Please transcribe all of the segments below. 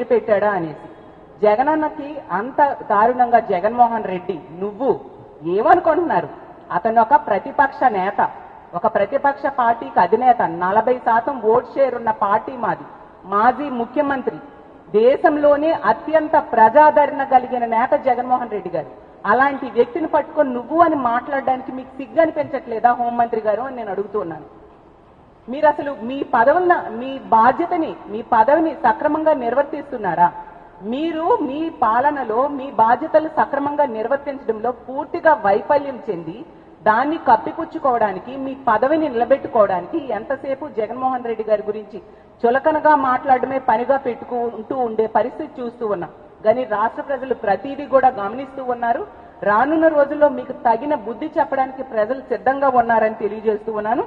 పేరు పెట్టాడా అనేసి. జగనన్నకి అంత దారుణంగా జగన్మోహన్ రెడ్డి నువ్వు ఏమనుకుంటున్నారు? అతను ఒక ప్రతిపక్ష నేత. ఒక ప్రతిపక్ష పార్టీకి అధినేత. నలభై శాతం ఓట్ షేర్ ఉన్న పార్టీ మాది. మాజీ ముఖ్యమంత్రి. దేశంలోనే అత్యంత ప్రజాదరణ కలిగిన నేత జగన్మోహన్ రెడ్డి గారు. అలాంటి వ్యక్తిని పట్టుకొని నువ్వు అని మాట్లాడడానికి మీకు సిగ్గు అనిపించట్లేదా హోంమంత్రి గారు అని నేను అడుగుతున్నాను మీరు అసలు మీ పదవుల మీ బాధ్యతని మీ పదవిని సక్రమంగా నిర్వర్తిస్తున్నారా? మీరు మీ పాలనలో మీ బాధ్యతలు సక్రమంగా నిర్వర్తించడంలో పూర్తిగా వైఫల్యం చెంది దాన్ని కప్పిపుచ్చుకోవడానికి మీ పదవిని నిలబెట్టుకోవడానికి ఎంతసేపు జగన్మోహన్ రెడ్డి గారి గురించి చులకనగా మాట్లాడమే పనిగా పెట్టుకుంటూ ఉండే పరిస్థితి చూస్తూ ఉన్నాం. కానీ రాష్ట్ర ప్రజలు ప్రతిదీ కూడా గమనిస్తూ ఉన్నారు. రానున్న రోజుల్లో మీకు తగిన బుద్ధి చెప్పడానికి ప్రజలు సిద్ధంగా ఉన్నారని తెలియజేస్తూ ఉన్నాను.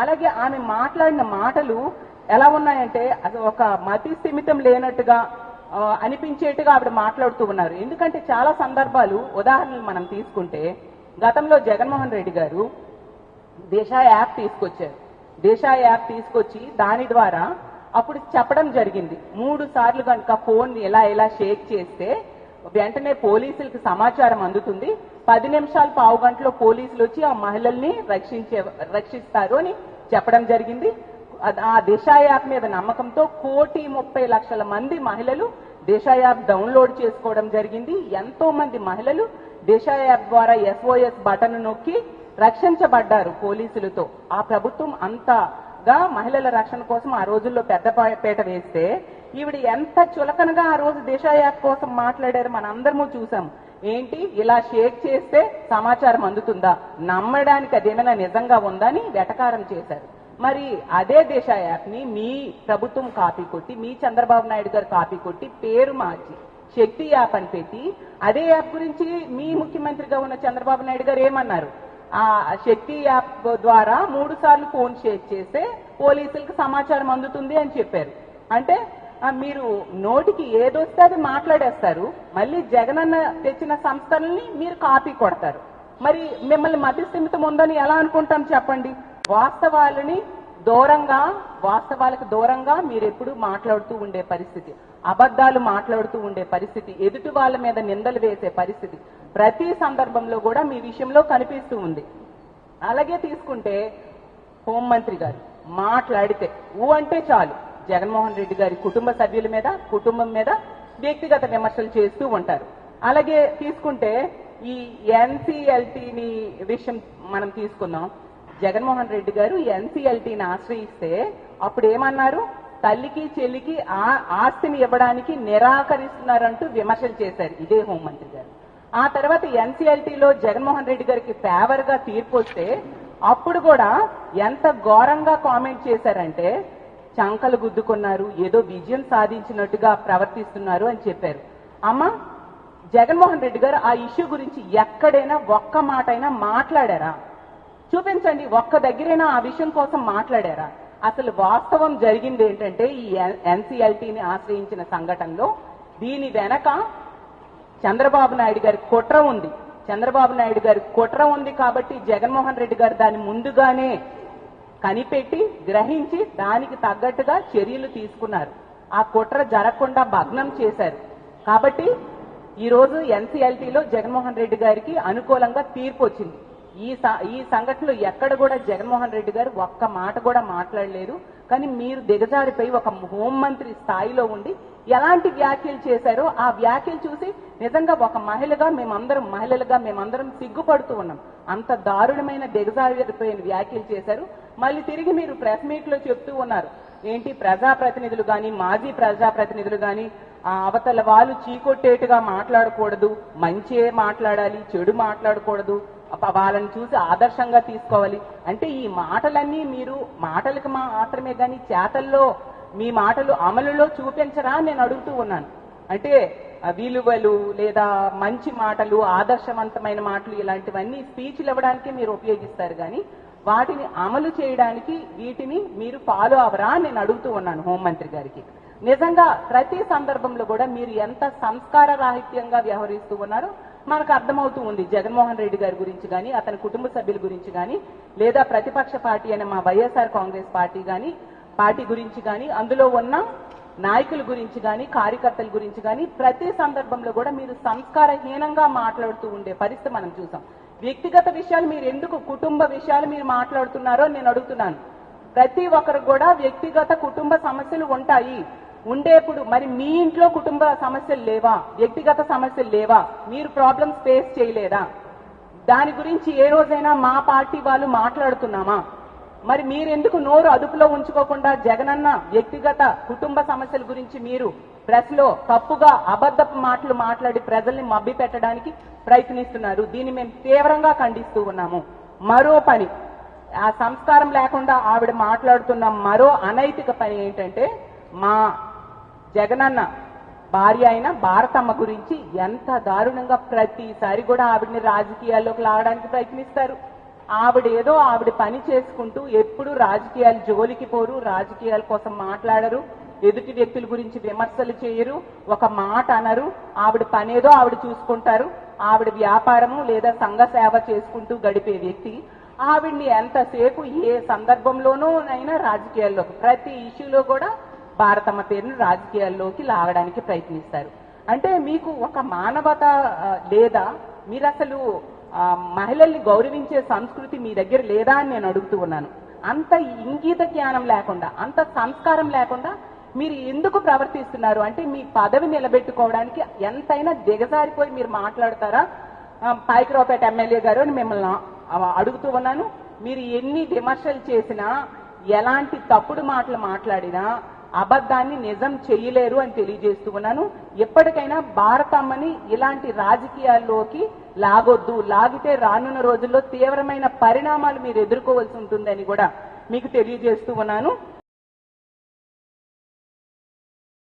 అలాగే ఆమె మాట్లాడిన మాటలు ఎలా ఉన్నాయంటే అది ఒక మతి స్థిమితం లేనట్టుగా అనిపించేట్టుగా ఆవిడ మాట్లాడుతూ ఉన్నారు. ఎందుకంటే చాలా సందర్భాలు ఉదాహరణలు మనం తీసుకుంటే గతంలో జగన్మోహన్ రెడ్డి గారు దేశా యాప్ తీసుకొచ్చారు. దేశా యాప్ తీసుకొచ్చి దాని ద్వారా అప్పుడు చెప్పడం జరిగింది. మూడు సార్లు కనుక ఫోన్ ఇలా ఎలా షేక్ చేస్తే వెంటనే పోలీసులకు సమాచారం అందుతుంది. పది నిమిషాలు పావు గంటలో పోలీసులు వచ్చి ఆ మహిళల్ని రక్షించే రక్షిస్తారు అని చెప్పడం జరిగింది. ఆ దిశ యాప్ మీద నమ్మకంతో కోటి ముప్పై లక్షల మంది మహిళలు దిశ యాప్ డౌన్లోడ్ చేసుకోవడం జరిగింది. ఎంతో మంది మహిళలు దిశ యాప్ ద్వారా ఎస్ఓఎస్ బటన్ నొక్కి రక్షించబడ్డారు పోలీసులతో. ఆ ప్రభుత్వం అంతగా మహిళల రక్షణ కోసం ఆ రోజుల్లో పెద్ద పేట వేస్తే ఈవిడ ఎంత చులకనగా ఆ రోజు దిశ యాప్ కోసం మాట్లాడారు మన అందరము చూసాం. ఏంటి? ఇలా షేక్ చేస్తే సమాచారం అందుతుందా? నమ్మడానికి అదేమైనా నిజంగా ఉందా అని వెటకారం చేశారు. మరి అదే దేశ యాప్ని మీ ప్రభుత్వం కాపీ కొట్టి మీ చంద్రబాబు నాయుడు గారు కాపీ కొట్టి పేరు మార్చి శక్తి యాప్ అని పెట్టి అదే యాప్ గురించి మీ ముఖ్యమంత్రిగా ఉన్న చంద్రబాబు నాయుడు గారు ఏమన్నారు? ఆ శక్తి యాప్ ద్వారా మూడు సార్లు ఫోన్ షేక్ చేస్తే పోలీసులకు సమాచారం అందుతుంది అని చెప్పారు. అంటే మీరు నోటికి ఏదొస్తే అది మాట్లాడేస్తారు. మళ్ళీ జగనన్న తెచ్చిన సంస్థలని మీరు కాపీ కొడతారు. మరి మిమ్మల్ని మధ్యస్థిమితం ఉందని ఎలా అనుకుంటాం చెప్పండి? వాస్తవాలని దూరంగా వాస్తవాలకు దూరంగా మీరు ఎప్పుడు మాట్లాడుతూ ఉండే పరిస్థితి. అబద్ధాలు మాట్లాడుతూ ఉండే పరిస్థితి. ఎదుటి వాళ్ళ మీద నిందలు వేసే పరిస్థితి. ప్రతి సందర్భంలో కూడా మీ విషయంలో కనిపిస్తూ ఉంది. అలాగే తీసుకుంటే హోంమంత్రి గారు మాట్లాడితే ఊ అంటే చాలు. జగన్మోహన్ రెడ్డి గారి కుటుంబ సభ్యుల మీద కుటుంబం మీద వ్యక్తిగత విమర్శలు చేస్తూ ఉంటారు. అలాగే తీసుకుంటే ఈ ఎన్సీఎల్టీని విషయం మనం తీసుకుందాం. జగన్మోహన్ రెడ్డి గారు ఎన్సీఎల్టీని ఆశ్రయిస్తే అప్పుడు ఏమన్నారు తల్లికి చెల్లికి ఆ ఆస్తిని ఇవ్వడానికి నిరాకరిస్తున్నారంటూ విమర్శలు చేశారు ఇదే హోంమంత్రి గారు. ఆ తర్వాత ఎన్సీఎల్టీలో జగన్మోహన్ రెడ్డి గారికి ఫేవర్గా తీర్పు వస్తే అప్పుడు కూడా ఎంత ఘోరంగా కామెంట్ చేశారంటే చంకలు గుద్దుకున్నారు. ఏదో విజయం సాధించినట్టుగా ప్రవర్తిస్తున్నారు అని చెప్పారు. అమ్మ జగన్మోహన్ రెడ్డి గారు ఆ ఇష్యూ గురించి ఎక్కడైనా ఒక్క మాట అయినా మాట్లాడారా? చూపించండి ఒక్క దగ్గరైనా ఆ విషయం కోసం మాట్లాడారా? అసలు వాస్తవం జరిగింది ఏంటంటే ఈ ఎన్సీఎల్టీని ఆశ్రయించిన సంఘటనలో దీని వెనక చంద్రబాబు నాయుడు గారి కుట్ర ఉంది. చంద్రబాబు నాయుడు గారి కుట్ర ఉంది కాబట్టి జగన్మోహన్ రెడ్డి గారు దాన్ని ముందుగానే కనిపెట్టి గ్రహించి దానికి తగ్గట్టుగా చర్యలు తీసుకున్నారు. ఆ కుట్ర జరగకుండా భగ్నం చేశారు. కాబట్టి ఈరోజు ఎన్సీఎల్టీలో జగన్మోహన్ రెడ్డి గారికి అనుకూలంగా తీర్పు వచ్చింది. ఈ స- ఈ సంఘటనలో ఎక్కడ కూడా జగన్మోహన్ రెడ్డి గారు ఒక్క మాట కూడా మాట్లాడలేరు కానీ మీరు దిగజారిపోయి ఒక హోంమంత్రి స్థాయిలో ఉండి ఎలాంటి వ్యాఖ్యలు చేశారో ఆ వ్యాఖ్యలు చూసి నిజంగా ఒక మహిళగా మేమందరం మహిళలుగా మేమందరం సిగ్గుపడుతూ ఉన్నాం. అంత దారుణమైన దిగజారిపోయిన వ్యాఖ్యలు చేశారు. మళ్ళీ తిరిగి మీరు ప్రెస్ మీట్లో చెప్తూ ఉన్నారు. ఏంటి ప్రజాప్రతినిధులు కానీ మాజీ ప్రజాప్రతినిధులు కానీ ఆ అవతల వాళ్ళు చీకొట్టేట్టుగా మాట్లాడకూడదు మంచే మాట్లాడాలి చెడు మాట్లాడకూడదు వాళ్ళని చూసి ఆదర్శంగా తీసుకోవాలి. అంటే ఈ మాటలన్నీ మీరు మాటలకు మాత్రమే కానీ చేతల్లో మీ మాటలు అమలులో చూపించరా నేను అడుగుతూ ఉన్నాను. అంటే విలువలు లేదా మంచి మాటలు ఆదర్శవంతమైన మాటలు ఇలాంటివన్నీ స్పీచ్లు ఇవ్వడానికి మీరు ఉపయోగిస్తారు. కానీ వాటిని అమలు చేయడానికి వీటిని మీరు ఫాలో అవరా నేను అడుగుతూ ఉన్నాను హోంమంత్రి గారికి. నిజంగా ప్రతి సందర్భంలో కూడా మీరు ఎంత సంస్కార రాహిత్యంగా వ్యవహరిస్తూ ఉన్నారో మనకు అర్థమవుతూ ఉంది. జగన్మోహన్ రెడ్డి గారి గురించి కానీ అతని కుటుంబ సభ్యుల గురించి కానీ లేదా ప్రతిపక్ష పార్టీ అయిన మా Y S R Congress party కానీ పార్టీ గురించి కానీ అందులో ఉన్న నాయకుల గురించి కానీ కార్యకర్తల గురించి కానీ ప్రతి సందర్భంలో కూడా మీరు సంస్కారహీనంగా మాట్లాడుతూ ఉండే పరిస్థితి మనం చూసాం. వ్యక్తిగత విషయాలు మీరు ఎందుకు కుటుంబ విషయాలు మీరు మాట్లాడుతున్నారో నేను అడుగుతున్నాను. ప్రతి ఒక్కరు కూడా వ్యక్తిగత కుటుంబ సమస్యలు ఉంటాయి. ఉండేప్పుడు మరి మీ ఇంట్లో కుటుంబ సమస్యలు లేవా? వ్యక్తిగత సమస్యలు లేవా? మీరు ప్రాబ్లమ్స్ ఫేస్ చేయలేదా? దాని గురించి ఏ రోజైనా మా పార్టీ వాళ్ళు మాట్లాడుతున్నామా? మరి మీరెందుకు నోరు అదుపులో ఉంచుకోకుండా జగనన్న వ్యక్తిగత కుటుంబ సమస్యల గురించి మీరు ప్రెస్లో తప్పుగా అబద్ధపు మాటలు మాట్లాడి ప్రజల్ని మబ్బి పెట్టడానికి ప్రయత్నిస్తున్నారు. దీన్ని మేము తీవ్రంగా ఖండిస్తూ ఉన్నాము. మరో పని. ఆ సంస్కారం లేకుండా ఆవిడ మాట్లాడుతున్న మరో అనైతిక పని ఏంటంటే మా జగనన్న భార్య అయిన భారతమ్మ గురించి ఎంత దారుణంగా ప్రతిసారి కూడా ఆవిడని రాజకీయాల్లోకి లాగడానికి ప్రయత్నిస్తారు. ఆవిడ ఏదో ఆవిడ పని చేసుకుంటూ ఎప్పుడు రాజకీయాలు జోలికి పోరు రాజకీయాల కోసం మాట్లాడరు ఎదుటి వ్యక్తుల గురించి విమర్శలు చేయరు ఒక మాట అనరు ఆవిడ పనేదో ఆవిడ చూసుకుంటారు ఆవిడ వ్యాపారము లేదా సంఘ సేవ చేసుకుంటూ గడిపే వ్యక్తి. ఆవిడ్ని ఎంతసేపు ఏ సందర్భంలోనూ అయినా రాజకీయాల్లోకి ప్రతి ఇష్యూలో కూడా భారతమ్మ పేరును రాజకీయాల్లోకి లాగడానికి ప్రయత్నిస్తారు. అంటే మీకు ఒక మానవత లేదా మీరు అసలు మహిళల్ని గౌరవించే సంస్కృతి మీ దగ్గర లేదా అని నేను అడుగుతూ ఉన్నాను. అంత ఇంగీత జ్ఞానం లేకుండా అంత సంస్కారం లేకుండా మీరు ఎందుకు ప్రవర్తిస్తున్నారు? అంటే మీ పదవి నిలబెట్టుకోవడానికి ఎంతైనా దిగజారిపోయి మీరు మాట్లాడతారా? పైకిరావుపేట ఎమ్మెల్యే గారు అని మిమ్మల్ని అడుగుతూ ఉన్నాను. మీరు ఎన్ని విమర్శలు చేసినా ఎలాంటి తప్పుడు మాటలు మాట్లాడినా అబద్ధాన్ని నిజం చెయ్యలేరు అని తెలియజేస్తూ ఉన్నాను. ఎప్పటికైనా భారతమ్మని ఇలాంటి రాజకీయాల్లోకి లాగొద్దు. లాగితే రానున్న రోజుల్లో తీవ్రమైన పరిణామాలు మీరు ఎదుర్కోవాల్సి ఉంటుందని కూడా మీకు తెలియజేస్తూ ఉన్నాను.